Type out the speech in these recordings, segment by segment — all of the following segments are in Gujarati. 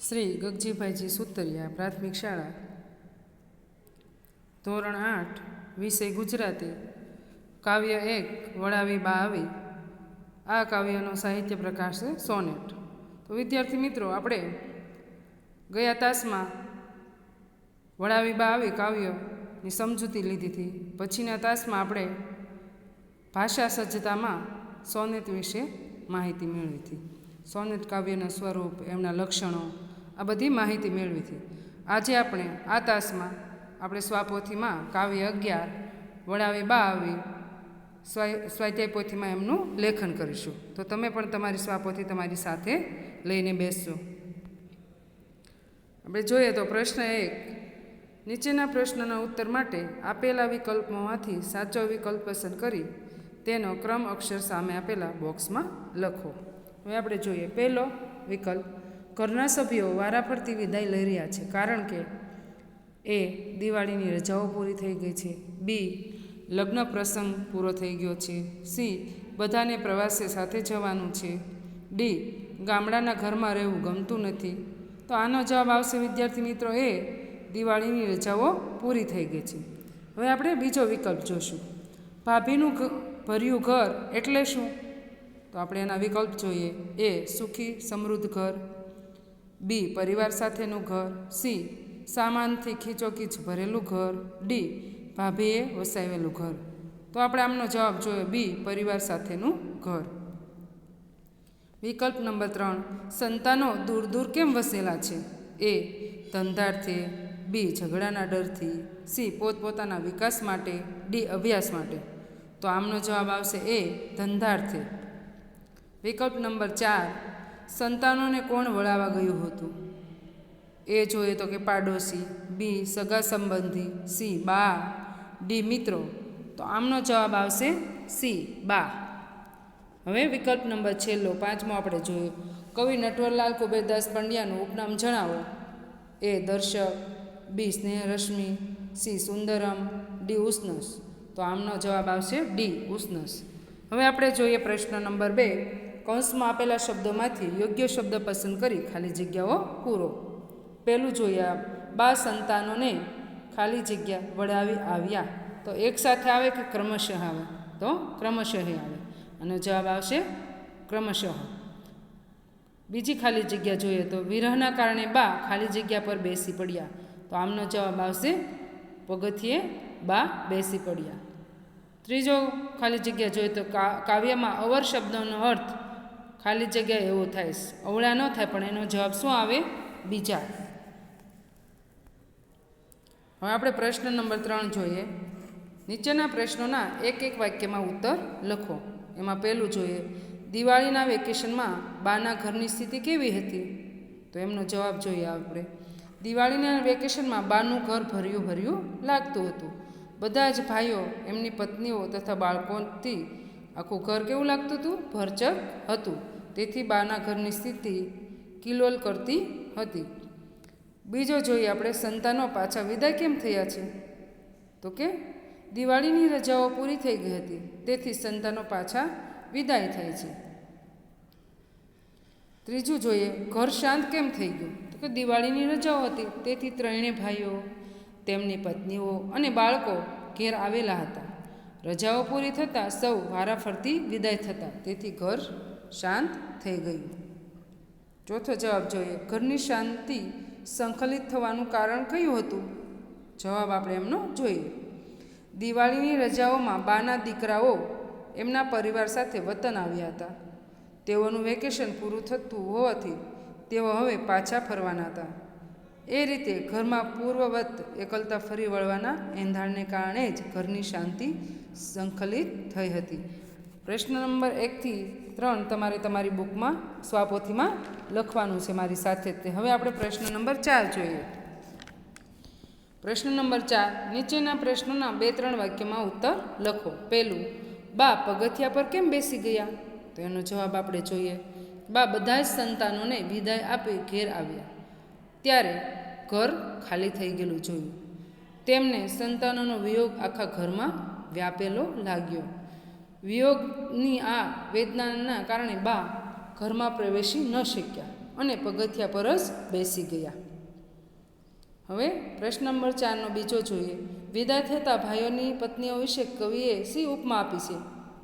શ્રી ગગજીભાઈજી સુતરિયા પ્રાથમિક શાળા. ધોરણ આઠ, વિષય ગુજરાતી. કાવ્ય એક, વડાવી બા આવી. આ કાવ્યનો સાહિત્ય પ્રકાશ છે સોનેટ. તો વિદ્યાર્થી મિત્રો, આપણે ગયા તાસમાં વડાવી બા આવી કાવ્યની સમજૂતી લીધી હતી. પછીના તાસમાં આપણે ભાષા સજ્જતામાં સોનેટ વિશે માહિતી મેળવી હતી. સોનેટ કાવ્યના સ્વરૂપ, એમના લક્ષણો આ બધી માહિતી મેળવી હતી આજે આપણે આ તાસમાં આપણે સ્વાપોથીમાં કાવ્ય અગિયાર વડાવી બા આવી, સ્વાય સ્વાધ્યાય પોથીમાં એમનું લેખન કરીશું. તો તમે પણ તમારી સ્વાપોથી તમારી સાથે લઈને બેસશો આપણે જોઈએ તો પ્રશ્ન એક, નીચેના પ્રશ્નના ઉત્તર માટે આપેલા વિકલ્પોમાંથી સાચો વિકલ્પ પસંદ કરી તેનો ક્રમ અક્ષર સામે આપેલા બોક્સમાં લખો. હવે આપણે જોઈએ, પહેલો વિકલ્પ ઘરના સભ્યો વારાફરતી વિદાય લઈ રહ્યા છે. કારણ કે એ દિવાળીની રજાઓ પૂરી થઈ ગઈ છે. બી, લગ્ન પ્રસંગ પૂરો થઈ ગયો છે. સી, બધાને પ્રવાસે સાથે જવાનું છે. ડી, ગામડાના ઘરમાં રહેવું ગમતું નથી. તો આનો જવાબ આવશે વિદ્યાર્થી મિત્રો એ, દિવાળીની રજાઓ પૂરી થઈ ગઈ છે. હવે આપણે બીજો વિકલ્પ જોશું. ભાભીનું ભર્યું ઘર એટલે શું? તો આપણે એના વિકલ્પ જોઈએ. એ, સુખી સમૃદ્ધ ઘર. બી, પરિવાર સાથેનું ઘર. સી, સામાનથી ખીચોખીચ ભરેલું ઘર. ડી, ભાભીએ વસાવેલું ઘર. તો આપણે આમનો જવાબ જોઈએ બી, પરિવાર સાથેનું ઘર. વિકલ્પ નંબર ત્રણ, સંતાનો દૂર દૂર કેમ વસેલા છે? એ, ધંધાર્થે. બી, ઝઘડાના ડરથી. સી, પોતપોતાના વિકાસ માટે. ડી, અભ્યાસ માટે. તો આમનો જવાબ આવશે, એ, ધંધાર્થે. વિકલ્પ નંબર ચાર સંતાનોને કોણ વળાવવા ગયું હતું? એ જોઈએ તો કે પાડોશી, બી, સગા સંબંધી, સી, બા, ડી, મિત્રો. તો આમનો જવાબ આવશે સી, બા. હવે વિકલ્પ નંબર છેલ્લો, પાંચમો આપણે જોયું કવિ નટવરલાલ કુબેરદાસ પંડ્યાનું ઉપનામ જણાવો. A, Darshak, B, Snehrashmi, C, Sundaram, D, Ushnas. તો આમનો જવાબ આવશે ડી, ઉષ્ણસ. હવે આપણે જોઈએ પ્રશ્ન નંબર બે. કૌંસમાં આપેલા શબ્દોમાંથી યોગ્ય શબ્દ પસંદ કરી ખાલી જગ્યાઓ પૂરો. પહેલું જોઈએ બા સંતાનોને ખાલી જગ્યા વડાવી આવ્યા. તો એક સાથે આવે કે ક્રમશઃ આવે? તો ક્રમશઃ આવે. અને જવાબ આવશે ક્રમશઃ. બીજી ખાલી જગ્યા જોઈએ તો વિરહના કારણે બા ખાલી જગ્યા પર બેસી પડ્યા. તો આમનો જવાબ આવશે પગથિયે બા બેસી પડ્યા. ત્રીજો ખાલી જગ્યા જોઈએ તો કાવ્યમાં અવર શબ્દોનો અર્થ ખાલી જગ્યા એવો થાય અવળા ન થાય, પણ એનો જવાબ શું આવે? બીજા. હવે આપણે પ્રશ્ન નંબર ત્રણ જોઈએ. નીચેના પ્રશ્નોના એક એક વાક્યમાં ઉત્તર લખો. એમાં પહેલું જોઈએ, દિવાળીના વેકેશનમાં બાના ઘરની સ્થિતિ કેવી હતી? તો એમનો જવાબ જોઈએ આપણે. દિવાળીના વેકેશનમાં બાનું ઘર ભર્યું ભર્યું લાગતું હતું. બધા જ ભાઈઓ, એમની પત્નીઓ તથા બાળકોથી આખું ઘર કેવું લાગતું હતું? ભરચક હતું. તેથી બાના ઘરની સ્થિતિ કિલોલ કરતી હતી. બીજો જોઈએ આપણે સંતાનો પાછા વિદાય કેમ થયા છે? તો કે દિવાળીની રજાઓ પૂરી થઈ ગઈ હતી, તેથી સંતાનો પાછા વિદાય થાય છે. ત્રીજું જોઈએ, ઘર શાંત કેમ થઈ ગયું? તો કે દિવાળીની રજાઓ હતી, તેથી ત્રણેય ભાઈઓ, તેમની પત્નીઓ અને બાળકો ઘેર આવેલા હતા. રજાઓ પૂરી થતાં સૌ વારાફરતી વિદાય થતા, તેથી ઘર શાંત થઈ ગયું. ચોથો જવાબ જોઈએ. ઘરની શાંતિ સંકલિત થવાનું કારણ કયું હતું? જવાબ આપણે એમનો જોઈએ. દિવાળીની રજાઓમાં બાના દીકરાઓ એમના પરિવાર સાથે વતન આવ્યા હતા. તેઓનું વેકેશન પૂરું થતું હોવાથી તેઓ હવે પાછા ફરવાના હતા. એ રીતે ઘરમાં પૂર્વવત એકલતા ફરી વળવાના એંધાણને કારણે જ ઘરની શાંતિ સંકલિત થઈ હતી. પ્રશ્ન નંબર એકથી ત્રણ તમારે તમારી બુકમાં, સ્વાપોથીમાં લખવાનું છે મારી સાથે તે. હવે આપણે પ્રશ્ન નંબર ચાર જોઈએ. પ્રશ્ન નંબર ચાર, નીચેના પ્રશ્નોના બે ત્રણ વાક્યમાં ઉત્તર લખો. પહેલું, બા પગથિયા પર કેમ બેસી ગયા? તો એનો જવાબ આપણે જોઈએ. બા બધા જ સંતાનોને વિદાય આપી ઘેર આવ્યા. ત્યારે ઘર ખાલી થઈ ગયેલું જોયું. તેમને સંતાનોનો વિયોગ આખા ઘરમાં વ્યાપેલો લાગ્યો. વિયોગની આ વેદનાના કારણે બા ઘરમાં પ્રવેશી ન શક્યા અને પગથિયા પર જ બેસી ગયા. હવે પ્રશ્ન નંબર ચારનો બીજો જોઈએ. વિદાય થતા ભાઈઓની પત્નીઓ વિશે કવિએ શી ઉપમા આપી છે?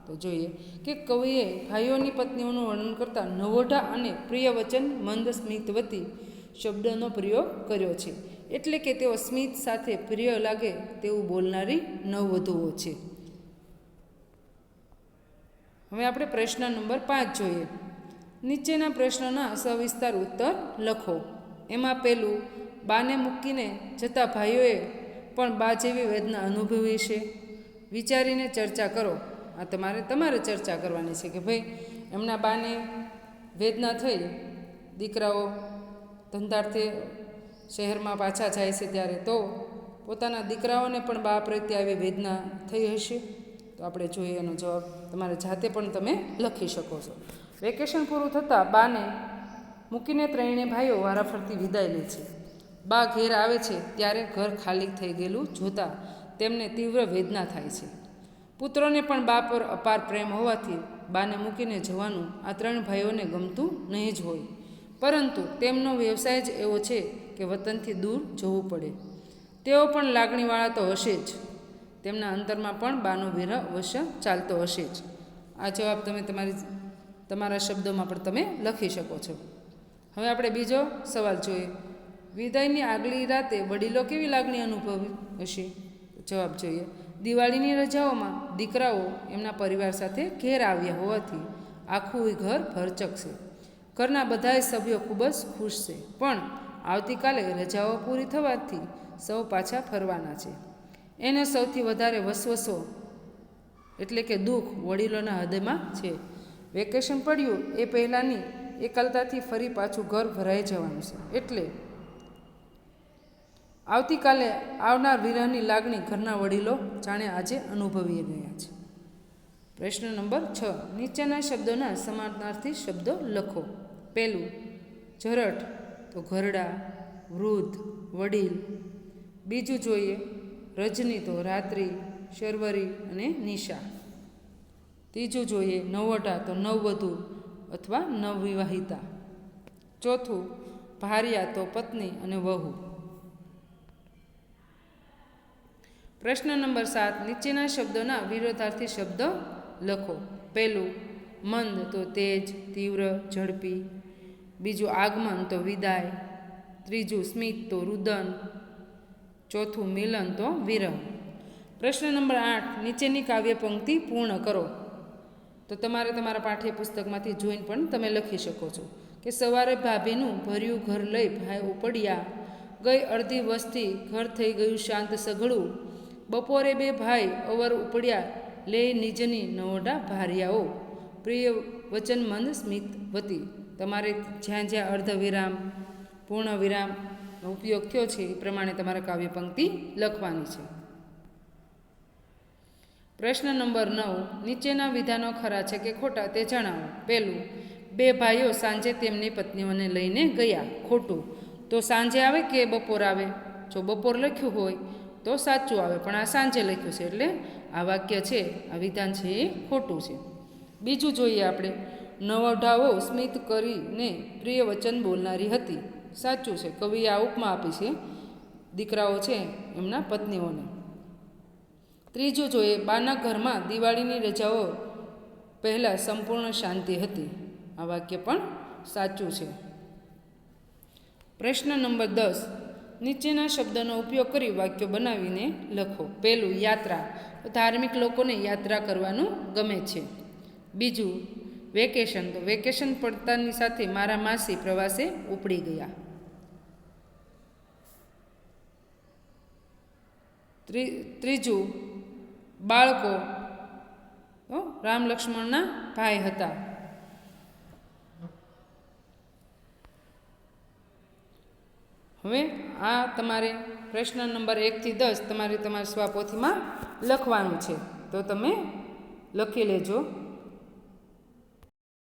તો જોઈએ કે કવિએ ભાઈઓની પત્નીઓનું વર્ણન કરતા નવોઢા અને પ્રિય વચન મંદ સ્મિતવતી શબ્દનો પ્રયોગ કર્યો છે. એટલે કે તેઓ સ્મિત સાથે પ્રિય લાગે તેવું બોલનારી નવવધુઓ છે. હવે આપણે પ્રશ્ન નંબર પાંચ જોઈએ. નીચેના પ્રશ્નના સવિસ્તાર ઉત્તર લખો. એમાં પહેલું બાને મૂકીને જતા ભાઈઓએ પણ બા જેવી વેદના અનુભવી છે. વિચારીને ચર્ચા કરો. આ તમારે તમારે ચર્ચા કરવાની છે કે ભાઈ, એમના બાને વેદના થઈ, દીકરાઓ ધંધાર્થે શહેરમાં પાછા જાય છે ત્યારે તો પોતાના દીકરાઓને પણ બા પ્રત્યે આવી વેદના થઈ હશે? તો આપણે જોઈએ એનો જવાબ. તમારે જાતે પણ તમે લખી શકો છો. વેકેશન પૂરું થતાં બાને મૂકીને ત્રણેય ભાઈઓ વારાફરતી વિદાય લે છે. બા ઘેર આવે છે ત્યારે ઘર ખાલી થઈ ગયેલું જોતાં તેમને તીવ્ર વેદના થાય છે. પુત્રોને પણ બા પર અપાર પ્રેમ હોવાથી બાને મૂકીને જવાનું આ ત્રણ ભાઈઓને ગમતું નહીં જ હોય. પરંતુ તેમનો વ્યવસાય જ એવો છે કે વતનથી દૂર જવું પડે. તેઓ પણ લાગણીવાળા તો હશે જ. તેમના અંતરમાં પણ બાનો વિરહ અવશ્ય ચાલતો હશે જ. આ જવાબ તમે તમારી તમારા શબ્દોમાં પણ તમે લખી શકો છો. હવે આપણે બીજો સવાલ જોઈએ. વિદાયની આગલી રાતે વડીલો કેવી લાગણી અનુભવી હશે જવાબ જોઈએ. દિવાળીની રજાઓમાં દીકરાઓ એમના પરિવાર સાથે ઘેર આવ્યા હોવાથી આખું ઘર ભરચકશે. ઘરના બધાય સભ્યો ખૂબ જ ખુશ છે. પણ આવતીકાલે રજાઓ પૂરી થવાથી સૌ પાછા ફરવાના છે. એને સૌથી વધારે વસવસો એટલે કે દુઃખ વડીલોના હૃદયમાં છે. વેકેશન પડ્યું, એ પહેલાંની એકલતાથી ફરી પાછું ઘર ભરાઈ જવાનું છે. એટલે આવતીકાલે આવનાર વિરહની લાગણી ઘરના વડીલો જાણે આજે અનુભવી ગયા છે. પ્રશ્ન નંબર છ. નીચેના શબ્દોના સમાનાર્થી શબ્દો લખો. પહેલું, જરઠ તો ઘરડા, વૃદ્ધ, વડીલ. બીજું જોઈએ રજની તો રાત્રિ, શર્વરી અને નિશા. ત્રીજું જોઈએ નવવટા તો નવવધુ અથવા નવવિવાહિતા. ચોથું, ભાર્યા તો પત્ની અને વહુ. પ્રશ્ન નંબર સાત, નીચેના શબ્દોના વિરોધાર્થી શબ્દ લખો. પહેલું, મંદ તો તેજ, તીવ્ર, ઝડપી. બીજું, આગમન તો વિદાય. ત્રીજું, સ્મિત તો રુદન. ચોથું મિલન તો વિરહ. પ્રશ્ન નંબર આઠ, નીચેની કાવ્ય પંક્તિ પૂર્ણ કરો. તો તમારે તમારા પાઠ્યપુસ્તકમાંથી જોઈને પણ તમે લખી શકો છો કે સવારે ભાભીનું ભર્યું ઘર લઈ ભાઈ ઉપડ્યા. ગઈ અડધી વસ્તી ઘર થઈ ગયું શાંત સઘળું. બપોરે બે ભાઈ અવર ઉપડ્યા લે નિજની નવોડા ભાર્યાઓ. પ્રિય વચન મંદ સ્મિત વતી. તમારે જ્યાં જ્યાં અર્ધ વિરામ પૂર્ણ વિરામનો ઉપયોગ થયો છે એ પ્રમાણે તમારે કાવ્ય પંક્તિ લખવાની છે. પ્રશ્ન નંબર નવ, નીચેના વિધાનો ખરા છે કે ખોટા તે જણાવો. પહેલું, બે ભાઈઓ સાંજે તેમની પત્નીઓને લઈને ગયા, ખોટું. તો સાંજે આવે કે બપોર આવે? જો બપોર લખ્યું હોય, તો સાચું આવે, પણ આ સાંજે લખ્યું છે એટલે આ વાક્ય છે, આ વિધાન છે એ ખોટું છે. બીજું જોઈએ આપણે. નવઢાઓ સ્મિત કરીને પ્રિય વચન બોલનારી હતી. સાચું છે. કવિએ આ ઉપમા આપી છે, દીકરાઓ છે એમના પત્નીઓને. ત્રીજું જોઈએ બાના ઘરમાં દિવાળીની રજાઓ પહેલાં સંપૂર્ણ શાંતિ હતી. આ વાક્ય પણ સાચું છે. પ્રશ્ન નંબર દસ. નીચેના શબ્દનો ઉપયોગ કરી વાક્યો બનાવીને લખો. પહેલું, યાત્રા. ધાર્મિક લોકોને યાત્રા કરવાનું ગમે છે. બીજું, વેકેશન. તો વેકેશન પડતાની સાથે મારા માસી પ્રવાસે ઉપડી ગયા. ત્રીજું બાળકો રામ લક્ષ્મણના ભાઈ હતા. હવે આ તમારે પ્રશ્ન નંબર એકથી દસ તમારે તમારા સ્વાપોથીમાં લખવાનું છે. તો તમે લખી લેજો.